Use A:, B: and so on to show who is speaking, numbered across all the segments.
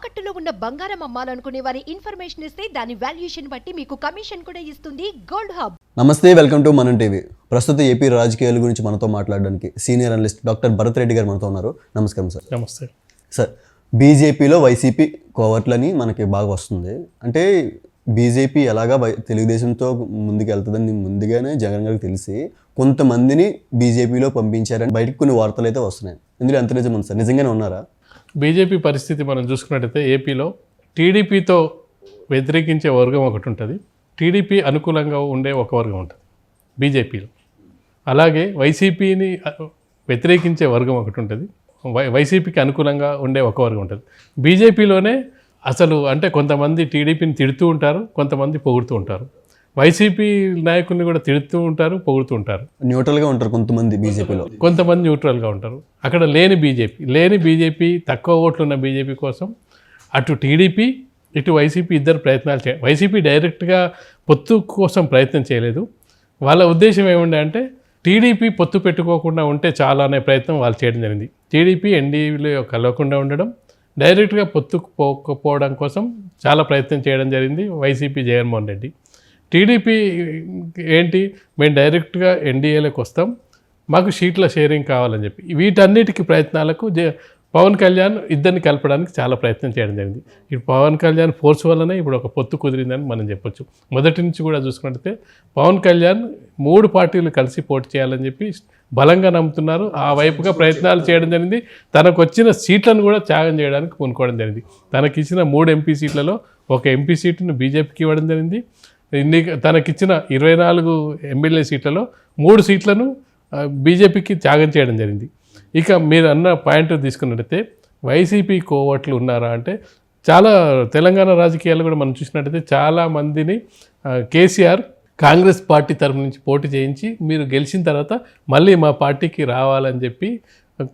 A: తాకట్టులో ఉన్న బంగారం అమ్మాలనుకునే వారి ఇన్ఫర్మేషన్ ఇస్తే దాని వాల్యుయేషన్ బట్టి మీకు కమిషన్ కూడా ఇస్తుంది గోల్డ్ హబ్.
B: నమస్తే వెల్కమ్ టు మనం టీవీ. ప్రస్తుత ఏపీ రాజకీయాల గురించి మనతో మాట్లాడడానికి senior analyst doctor Bharat Reddy గారు మనతో ఉన్నారు. నమస్కారం సార్.
C: నమస్తే.
B: సార్ బీజేపీలో వైసీపీ కోవర్ట్లని మనకి బాగా వస్తుంది. అంటే బీజేపీ ఎలాగా వై తెలుగుదేశంతో ముందుకు వెళ్తుందని ముందుగానే జగన్ గారికి తెలిసి కొంతమందిని బీజేపీలో పంపించారని బయటకు కొన్ని వార్తలు అయితే వస్తున్నాయి. ఇందులో ఎంత నిజం ఉంది సార్? నిజంగానే ఉన్నారా?
C: బీజేపీ పరిస్థితి మనం చూసుకున్నట్టయితే ఏపీలో టీడీపీతో వ్యతిరేకించే వర్గం ఒకటి ఉంటుంది. టీడీపీ అనుకూలంగా ఉండే ఒక వర్గం ఉంటుంది బీజేపీలో. అలాగే వైసీపీని వ్యతిరేకించే వర్గం ఒకటి ఉంటుంది. వై వైసీపీకి అనుకూలంగా ఉండే ఒక వర్గం ఉంటుంది. బీజేపీలోనే అసలు అంటే కొంతమంది టీడీపీని తిడుతూ ఉంటారు కొంతమంది పొగుడుతూ ఉంటారు. వైసీపీ నాయకుల్ని కూడా తిడుతూ ఉంటారు పొగుడుతూ ఉంటారు.
B: న్యూట్రల్గా ఉంటారు కొంతమంది బీజేపీలో.
C: కొంతమంది న్యూట్రల్గా ఉంటారు. అక్కడ లేని బీజేపీ లేని బీజేపీ తక్కువ ఓట్లు ఉన్న బీజేపీ కోసం అటు టీడీపీ ఇటు వైసీపీ ఇద్దరు ప్రయత్నాలు చే వైసీపీ డైరెక్ట్గా పొత్తు కోసం ప్రయత్నం చేయలేదు. వాళ్ళ ఉద్దేశం ఏముండే అంటే టీడీపీ పొత్తు పెట్టుకోకుండా ఉంటే చాలా అనే ప్రయత్నం వాళ్ళు చేయడం జరిగింది. టీడీపీ ఎన్డీఏలో కలవకుండా ఉండడం డైరెక్ట్గా పొత్తుకు పోకపోవడం కోసం చాలా ప్రయత్నం చేయడం జరిగింది వైసీపీ జగన్మోహన్ రెడ్డి. టీడీపీ ఏంటి మేము డైరెక్ట్గా ఎన్డీఏలోకి వస్తాం మాకు సీట్ల షేరింగ్ కావాలని చెప్పి. వీటన్నిటికీ ప్రయత్నాలకు జ పవన్ కళ్యాణ్ ఇద్దరిని కలపడానికి చాలా ప్రయత్నం చేయడం జరిగింది. ఇప్పుడు పవన్ కళ్యాణ్ ఫోర్స్ వల్లనే ఇప్పుడు ఒక పొత్తు కుదిరిందని మనం చెప్పొచ్చు. మొదటి నుంచి కూడా చూసుకుంటే పవన్ కళ్యాణ్ మూడు పార్టీలు కలిసి పోటీ చేయాలని చెప్పి బలంగా నమ్ముతున్నారు. ఆ వైపుగా ప్రయత్నాలు చేయడం జరిగింది. తనకు వచ్చిన సీట్లను కూడా త్యాగం చేయడానికి పూనుకోవడం జరిగింది. తనకిచ్చిన మూడు ఎంపీ సీట్లలో ఒక ఎంపీ సీటును బీజేపీకి ఇవ్వడం జరిగింది. ఇన్ని తనకిచ్చిన ఇరవై నాలుగు ఎమ్మెల్యే సీట్లలో మూడు సీట్లను బీజేపీకి త్యాగం చేయడం జరిగింది. ఇక మీరు అన్న పాయింట్ తీసుకున్నట్టయితే వైసీపీ కోవట్లు ఉన్నారా అంటే చాలా తెలంగాణ రాజకీయాలు కూడా మనం చూసినట్టయితే చాలా మందిని కేసీఆర్ కాంగ్రెస్ పార్టీ తరపు నుంచి పోటీ చేయించి మీరు గెలిచిన తర్వాత మళ్ళీ మా పార్టీకి రావాలని చెప్పి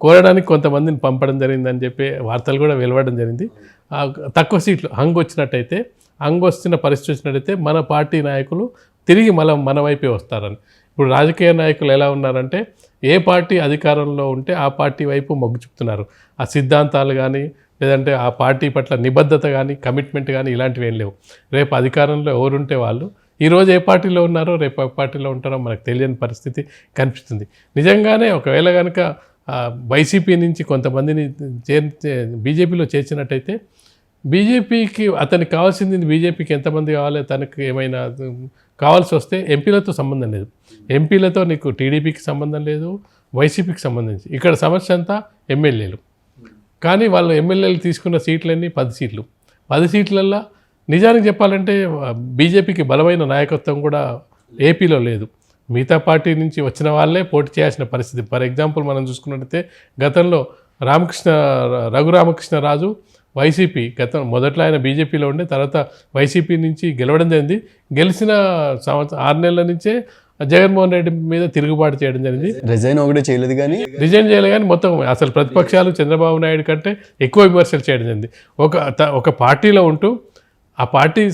C: కోరడానికి కొంతమందిని పంపడం జరిగిందని చెప్పి వార్తలు కూడా వెలువడడం జరిగింది. ఆ, తక్కువ సీట్లు హంగ్ వచ్చినట్టయితే అంగొస్తున్న పరిస్థితి వచ్చినట్టయితే మన పార్టీ నాయకులు తిరిగి మన మన వైపే వస్తారని. ఇప్పుడు రాజకీయ నాయకులు ఎలా ఉన్నారంటే ఏ పార్టీ అధికారంలో ఉంటే ఆ పార్టీ వైపు మొగ్గు చూపుతున్నారు. ఆ సిద్ధాంతాలు కానీ లేదంటే ఆ పార్టీ పట్ల నిబద్ధత కానీ కమిట్మెంట్ కానీ ఇలాంటివి ఏం లేవు. రేపు అధికారంలో ఎవరుంటే వాళ్ళు ఈరోజు ఏ పార్టీలో ఉన్నారో రేపు ఏ పార్టీలో ఉంటారో మనకు తెలియని పరిస్థితి కనిపిస్తుంది. నిజంగానే ఒకవేళ కనుక వైసీపీ నుంచి కొంతమందిని చేర్ బీజేపీలో చేర్చినట్టయితే బీజేపీకి అతనికి కావాల్సింది బీజేపీకి ఎంతమంది కావాలి తనకు ఏమైనా కావాల్సి వస్తే ఎంపీలతో సంబంధం లేదు. ఎంపీలతో నీకు టీడీపీకి సంబంధం లేదు వైసీపీకి సంబంధించి ఇక్కడ సమస్య అంతా ఎమ్మెల్యేలు. కానీ వాళ్ళు ఎమ్మెల్యేలు తీసుకున్న సీట్లన్నీ పది సీట్లు. పది సీట్లల్లో నిజానికి చెప్పాలంటే బీజేపీకి బలమైన నాయకత్వం కూడా ఏపీలో లేదు. మిగతా పార్టీ నుంచి వచ్చిన వాళ్ళే పోటీ చేయాల్సిన పరిస్థితి. ఫర్ ఎగ్జాంపుల్ మనం చూసుకున్నట్టయితే గతంలో రామకృష్ణ రఘురామకృష్ణరాజు వైసీపీ గతం మొదట్లో ఆయన బీజేపీలో ఉండే తర్వాత వైసీపీ నుంచి గెలవడం జరిగింది. గెలిచిన సంవత్సరం ఆరు నెలల నుంచే జగన్మోహన్ రెడ్డి మీద తిరుగుబాటు చేయడం జరిగింది.
B: రిజైన్ ఒకటే చేయలేదు కానీ
C: రిజైన్ చేయాలి కానీ మొత్తం అసలు ప్రతిపక్షాలు చంద్రబాబు నాయుడు కంటే ఎక్కువ విమర్శలు చేయడం జరిగింది. ఒక ఒక పార్టీలో ఉంటూ ఆ పార్టీ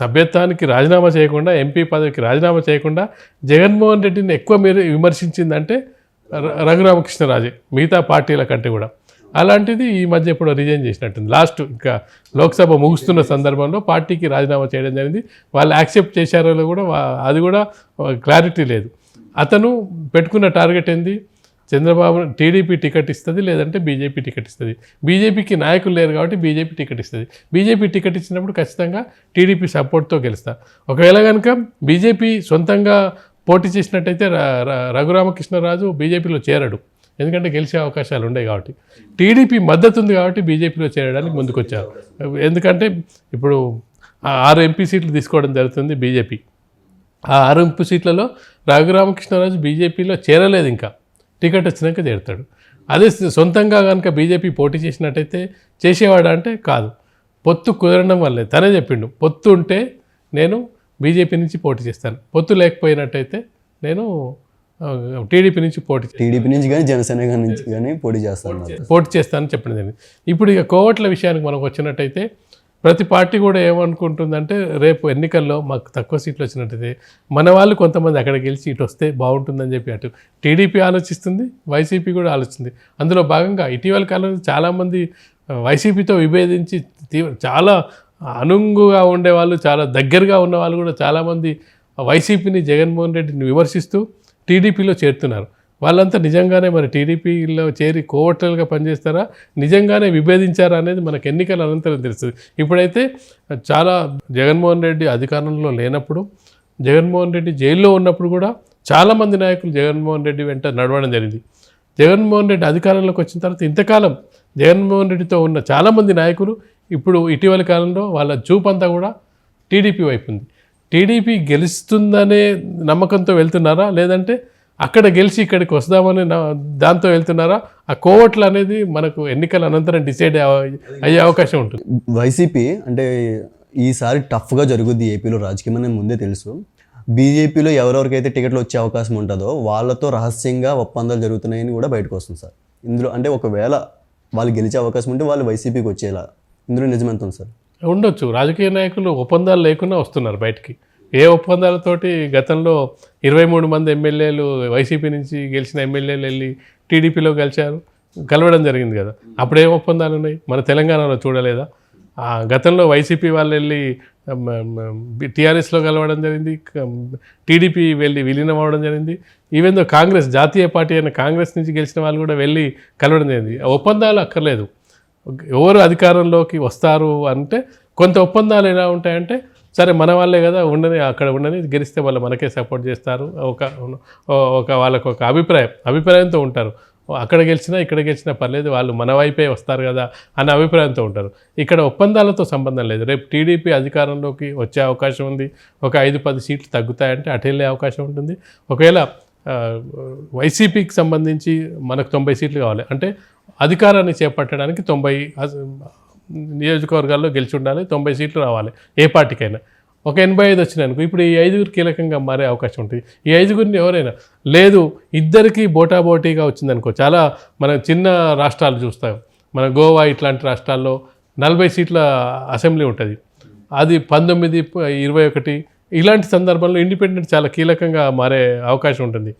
C: సభ్యత్వానికి రాజీనామా చేయకుండా ఎంపీ పదవికి రాజీనామా చేయకుండా జగన్మోహన్ రెడ్డిని ఎక్కువ మీరు విమర్శించిందంటే రఘురామకృష్ణరాజే మిగతా పార్టీల కంటే కూడా. అలాంటిది ఈ మధ్య ఎప్పుడో రిజైన్ చేసినట్టుంది. లాస్ట్ ఇంకా లోక్సభ ముగుస్తున్న సందర్భంలో పార్టీకి రాజీనామా చేయడం జరిగింది. వాళ్ళు యాక్సెప్ట్ చేశారో కూడా అది కూడా క్లారిటీ లేదు. అతను పెట్టుకున్న టార్గెట్ ఏంది? చంద్రబాబు టీడీపీ టికెట్ ఇస్తుంది లేదంటే బీజేపీ టికెట్ ఇస్తుంది. బీజేపీకి నాయకులు లేరు కాబట్టి బీజేపీ టికెట్ ఇస్తుంది. బీజేపీ టికెట్ ఇచ్చినప్పుడు ఖచ్చితంగా టీడీపీ సపోర్ట్తో గెలుస్తా. ఒకవేళ కనుక బీజేపీ సొంతంగా పోటీ చేసినట్టయితే ర- ర- రఘురామకృష్ణరాజు బీజేపీలో చేరడు. ఎందుకంటే గెలిచే అవకాశాలు ఉన్నాయి కాబట్టి. టీడీపీ మద్దతు ఉంది కాబట్టి బీజేపీలో చేరడానికి ముందుకొచ్చారు. ఎందుకంటే ఇప్పుడు ఆరు ఎంపీ సీట్లు తీసుకోవడం జరుగుతుంది బీజేపీ. ఆ ఆరు ఎంపీ సీట్లలో రఘురామకృష్ణరాజు బీజేపీలో చేరలేదు ఇంకా. టికెట్ వచ్చినాక చేరుతాడు. అదే సొంతంగా కనుక బీజేపీ పోటీ చేసినట్టయితే చేసేవాడు అంటే కాదు. పొత్తు కుదరడం వల్లే. తనే చెప్పిండు పొత్తు ఉంటే నేను బీజేపీ నుంచి పోటీ చేస్తాను. పొత్తు లేకపోయినట్టయితే నేను టీడీపీ నుంచి పోటీ చేస్తాను.
B: టీడీపీ నుంచి కానీ జనసేన నుంచి కానీ పోటీ చేస్తున్నారు
C: పోటీ చేస్తానని చెప్పడం ఇప్పుడు ఇక కోవట్ల విషయానికి మనకు వచ్చినట్టయితే ప్రతి పార్టీ కూడా ఏమనుకుంటుందంటే రేపు ఎన్నికల్లో మాకు తక్కువ సీట్లు వచ్చినట్టయితే మన వాళ్ళు కొంతమంది అక్కడ గెలిచి ఇటు వస్తే బాగుంటుందని చెప్పి అటు టీడీపీ ఆలోచిస్తుంది వైసీపీ కూడా ఆలోచిస్తుంది. అందులో భాగంగా ఇటీవల కాలంలో చాలామంది వైసీపీతో విభేదించి తీవ్ర చాలా అనుంగుగా ఉండేవాళ్ళు చాలా దగ్గరగా ఉన్న వాళ్ళు కూడా చాలామంది వైసీపీని జగన్మోహన్ రెడ్డిని విమర్శిస్తూ టీడీపీలో చేరుతున్నారు. వాళ్ళంతా నిజంగానే మరి టీడీపీలో చేరి కోవటలుగా పనిచేస్తారా? నిజంగానే విభేదించారా అనేది మనకు ఎన్నికల అనంతరం తెలుస్తుంది. ఇప్పుడైతే చాలా జగన్మోహన్ రెడ్డి అధికారంలో లేనప్పుడు జగన్మోహన్ రెడ్డి జైల్లో ఉన్నప్పుడు కూడా చాలామంది నాయకులు జగన్మోహన్ రెడ్డి వెంట నడవడం జరిగింది. జగన్మోహన్ రెడ్డి అధికారంలోకి వచ్చిన తర్వాత ఇంతకాలం జగన్మోహన్ రెడ్డితో ఉన్న చాలామంది నాయకులు ఇప్పుడు ఇటీవల కాలంలో వాళ్ళ చూపంతా కూడా టీడీపీ వైపు ఉంది. టీడీపీ గెలుస్తుందనే నమ్మకంతో వెళ్తున్నారా? లేదంటే అక్కడ గెలిచి ఇక్కడికి వస్తామని నా- దాంతో వెళ్తున్నారా? ఆ కోవట్లు అనేది మనకు ఎన్నికల అనంతరం డిసైడ్ అయ్యే అవకాశం ఉంటుంది.
B: వైసీపీ అంటే ఈసారి టఫ్గా జరుగుద్ది ఏపీలో రాజకీయం అనేది ముందే తెలుసు. బీజేపీలో ఎవరెవరికైతే టికెట్లు వచ్చే అవకాశం ఉంటుందో వాళ్ళతో రహస్యంగా ఒప్పందాలు జరుగుతున్నాయని కూడా బయటకు వస్తుంది సార్. ఇందులో అంటే ఒకవేళ వాళ్ళు గెలిచే అవకాశం ఉంటే వాళ్ళు వైసీపీకి వచ్చేలా. ఇందులో నిజమెంత ఉంది సార్?
C: ఉండొచ్చు. రాజకీయ నాయకులు ఒప్పందాలు లేకుండా వస్తున్నారు బయటికి. ఏ ఒప్పందాలతోటి గతంలో ఇరవై మూడు మంది ఎమ్మెల్యేలు వైసీపీ నుంచి గెలిచిన ఎమ్మెల్యేలు వెళ్ళి టీడీపీలో కలిశారు కలవడం జరిగింది కదా. అప్పుడు ఒప్పందాలు ఉన్నాయి? మన తెలంగాణలో చూడలేదా? ఆ గతంలో వైసీపీ వాళ్ళు వెళ్ళి టీఆర్ఎస్లో కలవడం జరిగింది. టీడీపీ వెళ్ళి విలీనం అవ్వడం జరిగింది. ఈవెన్ కాంగ్రెస్ జాతీయ పార్టీ అయిన కాంగ్రెస్ నుంచి గెలిచిన వాళ్ళు కూడా వెళ్ళి కలవడం జరిగింది. ఆ ఒప్పందాలు అక్కర్లేదు. ఎవరు అధికారంలోకి వస్తారు అంటే కొంత ఒప్పందాలు ఎలా ఉంటాయంటే సరే మన వాళ్ళే కదా ఉండని అక్కడ ఉండని గెలిస్తే వాళ్ళు మనకే సపోర్ట్ చేస్తారు. ఒక ఒక వాళ్ళకు ఒక అభిప్రాయం అభిప్రాయంతో ఉంటారు. అక్కడ గెలిచినా ఇక్కడ గెలిచినా పర్లేదు వాళ్ళు మన వైపే వస్తారు కదా అన్న అభిప్రాయంతో ఉంటారు. ఇక్కడ ఒప్పందాలతో సంబంధం లేదు. రేపు టీడీపీ అధికారంలోకి వచ్చే అవకాశం ఉంది. ఒక ఐదు పది సీట్లు తగ్గుతాయంటే అటు వెళ్ళే అవకాశం ఉంటుంది. ఒకవేళ వైసీపీకి సంబంధించి మనకు తొంభై సీట్లు కావాలి. అంటే అధికారాన్ని చేపట్టడానికి తొంభై నియోజకవర్గాల్లో గెలిచి ఉండాలి తొంభై సీట్లు రావాలి ఏ పార్టీకైనా. ఒక ఎనభై ఐదు వచ్చినాయి అనుకో ఇప్పుడు ఈ ఐదుగురు కీలకంగా మారే అవకాశం ఉంటుంది. ఈ ఐదుగురిని ఎవరైనా లేదు ఇద్దరికి బోటాబోటీగా వచ్చిందనుకో చాలా మన చిన్న రాష్ట్రాలు చూస్తాం. మన గోవా ఇట్లాంటి రాష్ట్రాల్లో నలభై సీట్ల అసెంబ్లీ ఉంటుంది. అది పంతొమ్మిది ఇరవై ఒకటి ఇలాంటి సందర్భంలో ఇండిపెండెంట్ చాలా కీలకంగా మారే అవకాశం ఉంటుంది.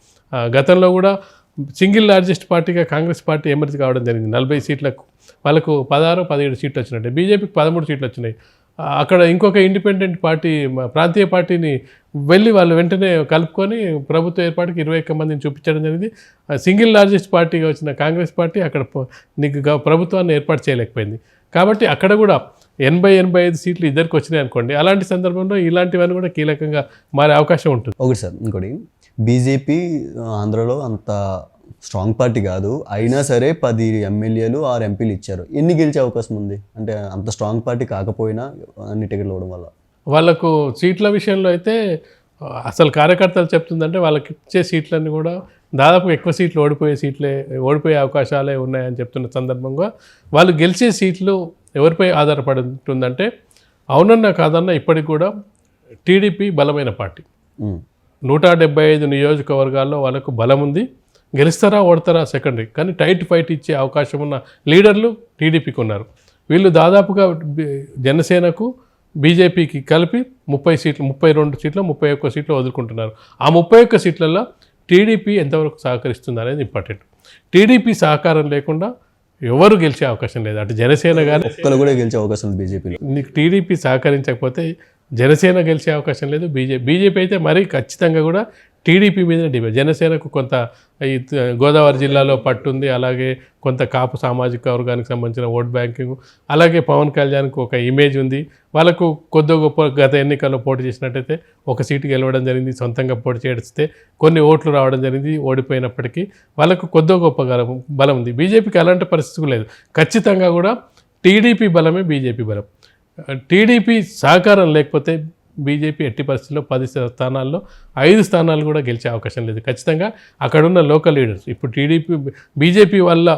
C: గతంలో కూడా సింగిల్ లార్జెస్ట్ పార్టీగా కాంగ్రెస్ పార్టీ ఎమర్జ్ కావడం జరిగింది. నలభై సీట్లకు వాళ్ళకు పదహారు పదిహేడు సీట్లు వచ్చినట్టే. బీజేపీకి పదమూడు సీట్లు వచ్చినాయి. అక్కడ ఇంకొక ఇండిపెండెంట్ పార్టీ ప్రాంతీయ పార్టీని వెళ్ళి వాళ్ళు వెంటనే కలుపుకొని ప్రభుత్వ ఏర్పాటుకి ఇరవై ఒక్క మందిని చూపించడం జరిగింది. ఆ, సింగిల్ లార్జెస్ట్ పార్టీగా వచ్చిన కాంగ్రెస్ పార్టీ అక్కడ నీకు ప్రభుత్వాన్ని ఏర్పాటు చేయలేకపోయింది. కాబట్టి అక్కడ కూడా ఎనభై ఎనభై ఐదు సీట్లు ఇద్దరికి వచ్చినాయి అనుకోండి. అలాంటి సందర్భంలో ఇలాంటివన్నీ కూడా కీలకంగా మారే అవకాశం ఉంటుంది.
B: ఒకటి సార్ ఇంకోటి. బీజేపీ ఆంధ్రలో అంత స్ట్రాంగ్ పార్టీ కాదు. అయినా సరే పది ఎమ్మెల్యేలు ఆరు ఎంపీలు ఇచ్చారు. ఎన్ని గెలిచే అవకాశం ఉంది? అంటే అంత స్ట్రాంగ్ పార్టీ కాకపోయినా అన్ని టికెట్లు ఇవ్వడం వల్ల.
C: వాళ్ళకు సీట్ల విషయంలో అయితే అసలు కార్యకర్తలు చెప్తుందంటే వాళ్ళకి ఇచ్చే సీట్లన్నీ కూడా దాదాపు ఎక్కువ సీట్లు ఓడిపోయే సీట్లే ఓడిపోయే అవకాశాలే ఉన్నాయని చెప్తున్న సందర్భంగా వాళ్ళు గెలిచే సీట్లు ఎవరిపై ఆధారపడి ఉంటుందంటే అవునన్నా కాదన్నా ఇప్పటికి కూడా టీడీపీ బలమైన పార్టీ. నూట డెబ్బై ఐదు నియోజకవర్గాల్లో వాళ్ళకు బలం ఉంది. గెలుస్తారా ఓడతారా సెకండరీ కానీ టైట్ ఫైట్ ఇచ్చే అవకాశం ఉన్న లీడర్లు టీడీపీకి ఉన్నారు. వీళ్ళు దాదాపుగా జనసేనకు బీజేపీకి కలిపి ముప్పై సీట్లు ముప్పై రెండు సీట్లు ముప్పై ఒక్క సీట్లు వదులుకుంటున్నారు. ఆ ముప్పై ఒక్క సీట్లలో టీడీపీ ఎంతవరకు సహకరిస్తుంది అనేది ఇంపార్టెంట్. టీడీపీ సహకారం లేకుండా ఎవరు గెలిచే అవకాశం లేదు. అటు జనసేన కానీ
B: ఒక్కరు కూడా గెలిచే అవకాశం ఉంది బీజేపీలో.
C: నీకు టీడీపీ సహకరించకపోతే జనసేన గెలిచే అవకాశం లేదు. బీజేపీ బీజేపీ అయితే మరీ ఖచ్చితంగా కూడా టీడీపీ మీదనే డిపెండ్ జనసేనకు కొంత ఈ గోదావరి జిల్లాలో పట్టుంది. అలాగే కొంత కాపు సామాజిక వర్గానికి సంబంధించిన ఓట్ బ్యాంకింగ్. అలాగే పవన్ కళ్యాణ్కు ఒక ఇమేజ్ ఉంది. వాళ్ళకు కొద్ది గొప్ప గత ఎన్నికల్లో పోటీ చేసినట్టయితే ఒక సీటు గెలవడం జరిగింది. సొంతంగా పోటీ చేస్తే కొన్ని ఓట్లు రావడం జరిగింది. ఓడిపోయినప్పటికీ వాళ్ళకు కొద్ది గొప్ప గల- బలం ఉంది. బీజేపీకి అలాంటి పరిస్థితి లేదు. ఖచ్చితంగా కూడా టీడీపీ బలమే బీజేపీ బలం. టీడీపీ సహకారం లేకపోతే బీజేపీ ఎట్టి పరిస్థితుల్లో పది స్థానాల్లో ఐదు స్థానాలు కూడా గెలిచే అవకాశం లేదు. ఖచ్చితంగా అక్కడున్న లోకల్ లీడర్స్ ఇప్పుడు టీడీపీ బీజేపీ వల్ల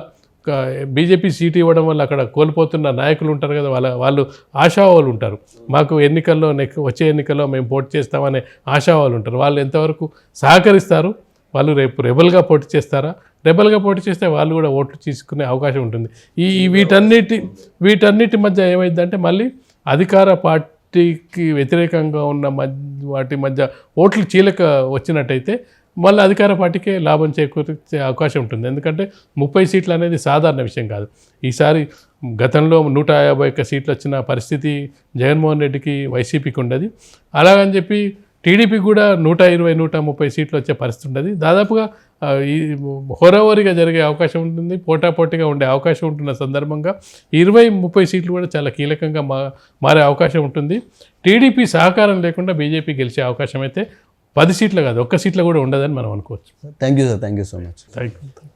C: బీజేపీ సీట్ ఇవ్వడం వల్ల అక్కడ కోల్పోతున్న నాయకులు ఉంటారు కదా వాళ్ళ వాళ్ళు ఆశావాళ్ళు ఉంటారు. మాకు ఎన్నికల్లో నెక్ వచ్చే ఎన్నికల్లో మేము పోటీ చేస్తామనే ఆశావాళ్ళు ఉంటారు. వాళ్ళు ఎంతవరకు సహకరిస్తారు? వాళ్ళు రేపు రెబల్గా పోటీ చేస్తారా? రెబల్గా పోటీ చేస్తే వాళ్ళు కూడా ఓట్లు తీసుకునే అవకాశం ఉంటుంది. ఈ ఈ వీటన్నిటి వీటన్నిటి మధ్య ఏమైందంటే మళ్ళీ అధికార పార్టీకి వ్యతిరేకంగా ఉన్న వాటి మధ్య ఓట్లు చీలక వచ్చినట్టయితే మళ్ళీ అధికార పార్టీకే లాభం చేకూర్చే అవకాశం ఉంటుంది. ఎందుకంటే ముప్పై సీట్లు అనేది సాధారణ విషయం కాదు. ఈసారి గతంలో నూట యాభై ఒక్క సీట్లు వచ్చిన పరిస్థితి జగన్మోహన్ రెడ్డికి వైసీపీకి ఉండదు. అలాగని చెప్పి టీడీపీ కూడా నూట ఇరవై నూట ముప్పై సీట్లు వచ్చే పరిస్థితి ఉండదు. దాదాపుగా ఈ హోరావోరిగా జరిగే అవకాశం ఉంటుంది పోటాపోటీగా ఉండే అవకాశం ఉంటున్న సందర్భంగా ఇరవై ముప్పై సీట్లు కూడా చాలా కీలకంగా మా మారే అవకాశం ఉంటుంది. టీడీపీ సహకారం లేకుండా బీజేపీ గెలిచే అవకాశం అయితే పది సీట్లు కాదు ఒక్క సీట్లు కూడా ఉండదని మనం అనుకోవచ్చు.
B: Thank you sir thank you so much
C: thank you